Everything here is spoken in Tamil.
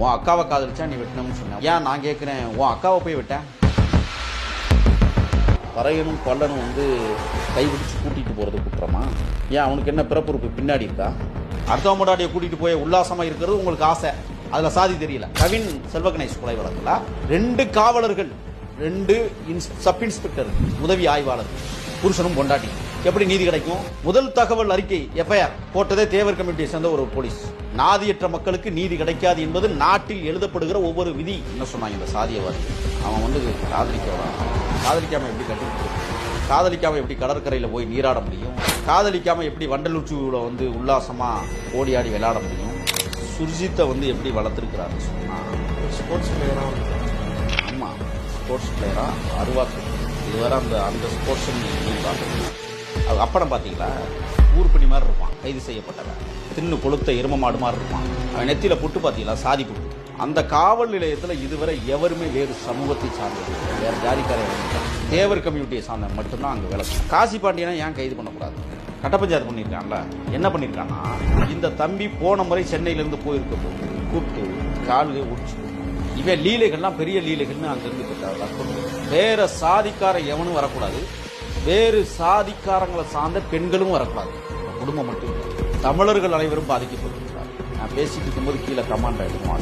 உன் அக்காவை காதலிச்சா நீ வெட்டணும்னு சொன்னேன் ஏன் நான் கேட்குறேன் உன் அக்காவை போய் விட்டேன் பறையனும் கொல்லனும் வந்து கைபிடிச்சு கூட்டிட்டு போறது குற்றமா? ஏன் அவனுக்கு என்ன பிறப்புறுப்பு பின்னாடி இருக்கா? அடுத்த முடாடியை கூட்டிட்டு போய் உல்லாசமா இருக்கிறது உங்களுக்கு ஆசை. அதுல சாதி தெரியல. கவின் செல்வகணேஷ் கொலை வழக்குல ரெண்டு காவலர்கள் ரெண்டு இன்ஸ்- சப் இன்ஸ்பெக்டர் உதவி ஆய்வாளர் புருஷனும் பொண்டாட்டி எப்படி நீதி கிடைக்கும்? முதல் தகவல் அறிக்கை எஃப்ஐஆர். போட்டதே தேவர் கமிட்டியை சேர்ந்த ஒரு போலீஸ். நாதியற்ற மக்களுக்கு நீதி கிடைக்காது என்பது நாட்டில் எழுதப்படுகிற ஒவ்வொரு விதி என்ன சொன்னாங்க இந்த சாதியவாதி? அவன் வந்து காதலிக்க காதலிக்காம எப்படி கட்டி காதலிக்காம எப்படி கடற்கரையில் போய் நீராட முடியும்? காதலிக்காம எப்படி வண்டலூச்சியூல வந்து உல்லாசமா ஓடி ஆடி விளையாட முடியும்? சுர்ஜித்தை வந்து எப்படி வளர்த்துருக்கிறாரு சொன்னா ஸ்போர்ட்ஸ் பிளேயரா ஆமா ஸ்போர்ட்ஸ் பிளேயரா அருவாக்கு இதுவரை அந்த அந்த ஸ்போர்ட்ஸ் அது அப்படம் பார்த்தீங்களா? ஊர்பணி மாதிரி இருப்பான். கைது செய்யப்பட்டவன். தின்னு கொளுத்த எரும மாடு மாதிரி இருப்பான். அவன் நெத்தியில் புட்டு பார்த்தீங்களா? சாதி புட்டு. அந்த காவல் நிலையத்தில் இதுவரை எவருமே வேறு சமூகத்தை சார்ந்தது வேற ஜாதிக்காரர் தேவர் கம்யூனிட்டியை சார்ந்த மட்டும்தான் அங்கே வேலை காசி பாண்டியனை ஏன் கைது பண்ணக்கூடாது? கட்ட பஞ்சாயத்து பண்ணியிருக்கான்ல? என்ன பண்ணியிருக்கான்னா இந்த தம்பி போன முறை சென்னையிலேருந்து போயிருக்க போது கூப்பிட்டு காலுகை உடிச்சு இவன் லீலைகள்லாம் பெரிய லீலைகள்னு அங்கிருந்து பெற்றார் வேற சாதிக்கார எவனும் வரக்கூடாது. வேறு சாதிக்காரங்களை சார்ந்த பெண்களும் வரக்கூடாது. குடும்பம் மட்டும் தமிழர்கள் அனைவரும் பாதிக்கப்பட்டிருக்கிறார் நான் பேசிட்டு இருக்கும்போது கீழே கமாண்ட் ஆயிடுமா